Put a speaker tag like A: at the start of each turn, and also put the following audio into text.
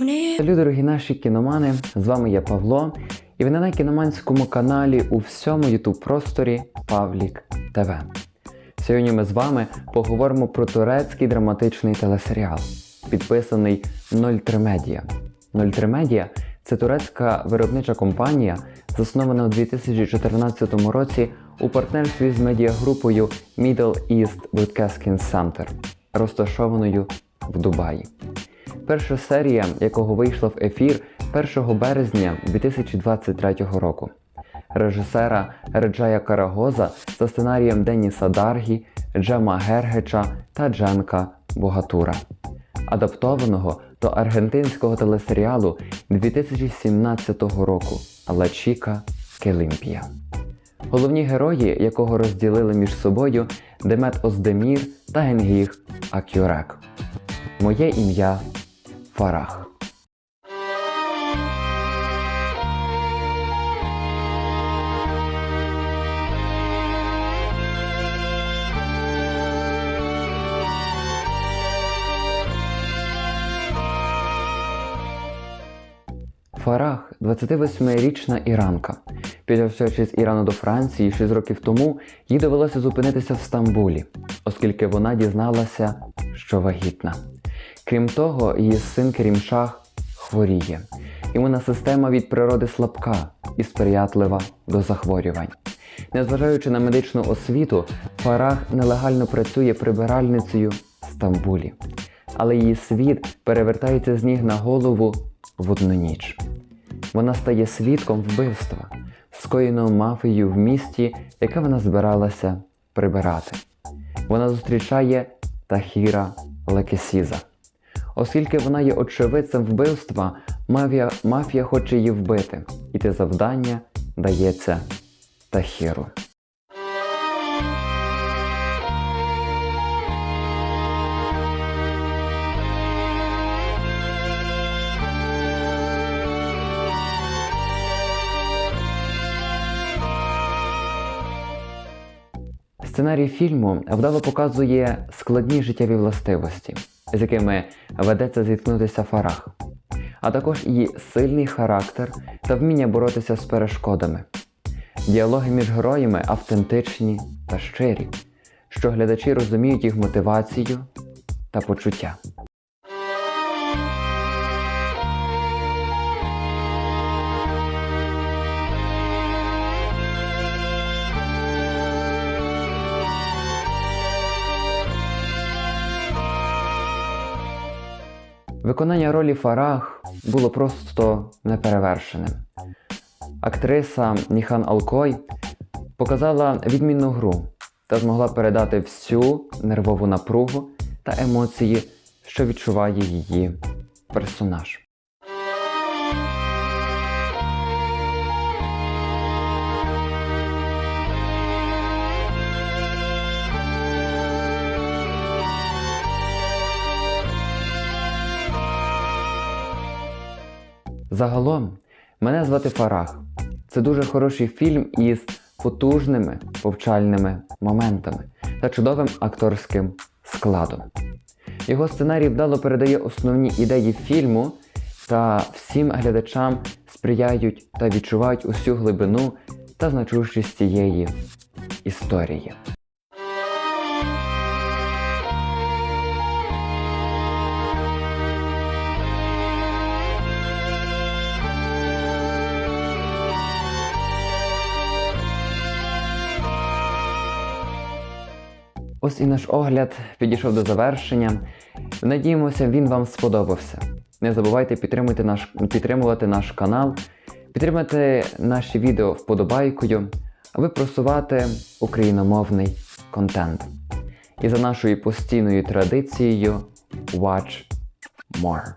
A: Салют, дорогі наші кіномани! З вами я Павло, і ви на кіноманському каналі у всьому youtube просторі Павлік ТВ. Сьогодні ми з вами поговоримо про турецький драматичний телесеріал, підписаний 03 Media. 03 Media – це турецька виробнича компанія, заснована у 2014 році у партнерстві з медіагрупою Middle East Broadcasting Center, розташованою в Дубаї. Перша серія, якого вийшла в ефір 1 березня 2023 року. Режисера Реджая Карагоза за сценарієм Деніса Даргі, Джема Гергеча та Дженка Богатура, адаптованого до аргентинського телесеріалу 2017 року Ла Чіка Келімпія. Головні герої, якого розділили між собою Демет Оздемір та Генгіг Акюрек. Моє ім'я Фарах. Фарах 28-річна іранка. Під'явивши з Ірану до Франції 6 років тому, їй довелося зупинитися в Стамбулі, оскільки вона дізналася, що вагітна. Крім того, її син Керімшах хворіє. Імунна система від природи слабка і сприятлива до захворювань. Незважаючи на медичну освіту, Фарах нелегально працює прибиральницею в Стамбулі. Але її світ перевертається з ніг на голову в одну ніч. Вона стає свідком вбивства, скоєного мафією в місті, яке вона збиралася прибирати. Вона зустрічає Тахіра Лекесіза. Оскільки вона є очевидцем вбивства, мафія, мафія хоче її вбити, і те завдання дається Тахіру. Сценарій фільму вдало показує складні життєві властивості, з якими ведеться зіткнутися Фарах, а також її сильний характер та вміння боротися з перешкодами. Діалоги між героями автентичні та щирі, що глядачі розуміють їх мотивацію та почуття. Виконання ролі Фарах було просто неперевершеним. Актриса Ніхан Алкой показала відмінну гру та змогла передати всю нервову напругу та емоції, що відчуває її персонаж. Загалом, мене звати Фарах. Це дуже хороший фільм із потужними повчальними моментами та чудовим акторським складом. Його сценарій вдало передає основні ідеї фільму та всім глядачам сприяють та відчувають усю глибину та значущість цієї історії. Ось і наш огляд підійшов до завершення. Надіємося, він вам сподобався. Не забувайте підтримувати наш, підтримувати наш канал, підтримати наші відео вподобайкою, аби просувати україномовний контент. І за нашою постійною традицією Watch More.